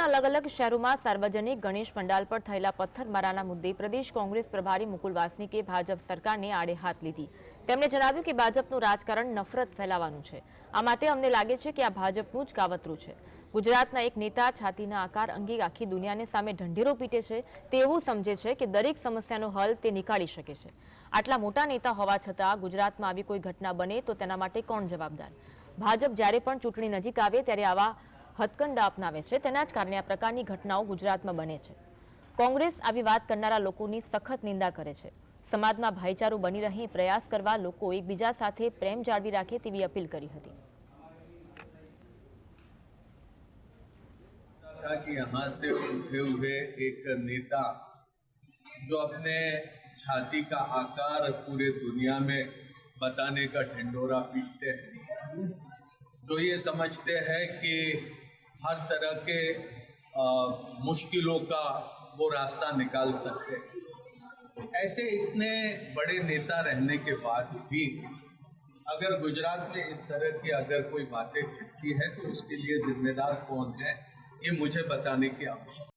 ગુજરાતના અલગ અલગ શહેરોમાં સાર્વજનિક ગણેશ પંડાલ પર થયેલા પથ્થરમારાના મુદ્દે પ્રદેશ કોંગ્રેસ પ્રભારી મુકુલ વાસનિકે ભાજપ સરકારને આડે હાથ લીધી. તેમણે જણાવ્યું કે ભાજપનું રાજકારણ નફરત ફેલાવાનું છે. આ માટે અમને લાગે છે કે આ ભાજપનું જ કાવતરું છે. ગુજરાતના એક નેતા છાતીના આકાર અંગે આખી દુનિયાને સામે ઢંઢેરો પીટે છે. તે એવું સમજે છે કે દરેક સમસ્યાનો હલ તે નીકાળી શકે છે. આટલા મોટા નેતા હોવા છતાં ગુજરાતમાં આવી કોઈ ઘટના બને તો તેના માટે કોણ જવાબદાર? ભાજપ જ્યારે પણ ચૂંટણી નજીક આવે ત્યારે આવા હથકંડા અપનાવે છે તેના જ કારણે આ પ્રકારની ઘટનાઓ ગુજરાતમાં બને છે કોંગ્રેસ આવી વાત કરનારા લોકોની સખત નિંદા કરે છે સમાજમાં ભાઈચારો બની રહે એ પ્રયાસ કરવા લોકો એકબીજા સાથે પ્રેમ જાળવી રાખે તેવી અપીલ કરી હતી था कि यहाँ से उठे हुए एक नेता जो अपने छाती का आकार पूरे दुनिया में बताने का ढिंडोरा पीटते हैं जो ये समझते हैं कि हर तरह के आ, मुश्किलों का वो रास्ता निकाल सकते ऐसे इतने बड़े नेता रहने के बाद भी अगर गुजरात में इस तरह की अगर कोई बातें घटती है तो उसके लिए जिम्मेदार कौन है ये मुझे बताने की आवश्यकता